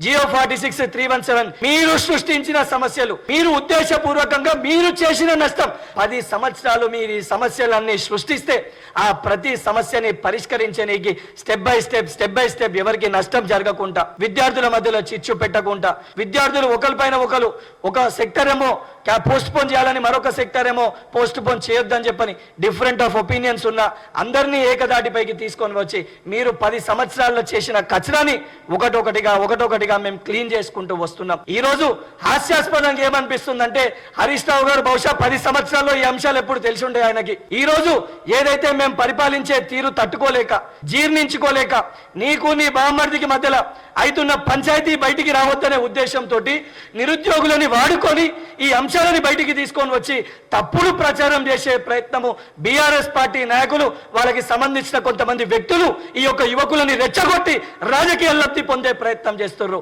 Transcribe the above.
Jio forty six three one seven మీరు సృష్టించిన సమస్యలు మీరు ఉద్దేశపూర్వకంగా మీరు చేసిన నష్టం. పది సంవత్సరాలు మీరు ఈ సమస్యలన్నీ సృష్టిస్తే ఆ ప్రతి సమస్యని పరిష్కరించడానికి step by step step by step ఎవరికి నష్టం జరగకుండా విద్యార్థుల మధ్యలో చిచ్చు పెట్టకుండా విద్యార్థులు ఒకరిపైన ఒకరు ఒక సెక్టర్ ఏమో పోస్ట్ పోన్ చేయాలని మరొక సెక్టర్ ఏమో పోస్ట్ పోన్ చేయొద్దని చెప్పని డిఫరెంట్ ఆఫ్ ఒపీనియన్స్ ఉన్న అందరినీ ఏకదాటిపైకి తీసుకొని వచ్చి మీరు పది సంవత్సరాల్లో చేసిన కచరాని ఒకటొకటిగా ఒకటొకటిగా మేము క్లీన్ చేసుకుంటూ వస్తున్నాం. ఈ రోజు హాస్యాస్పదంగా ఏమనిపిస్తుందంటే హరీష్ రావు గారు బహుశా పది సంవత్సరాల్లో ఈ అంశాలు ఎప్పుడు తెలిసి ఉండే ఆయనకి. ఈ రోజు ఏదైతే మేము పరిపాలించే తీరు తట్టుకోలేక జీర్ణించుకోలేక నీకు నీ బామ్మర్దికి మధ్యలో అవుతున్న పంచాయతీ బయటికి రావద్దనే ఉద్దేశంతో నిరుద్యోగులని వాడుకొని ఈ అంశాలని బయటికి తీసుకొని వచ్చి తప్పుడు ప్రచారం చేసే ప్రయత్నము బీఆర్ఎస్ పార్టీ నాయకులు వాళ్ళకి సంబంధించిన కొంతమంది వ్యక్తులు ఈ యొక్క యువకులని రెచ్చగొట్టి రాజకీయ లబ్ధి పొందే ప్రయత్నం చేస్తున్నారు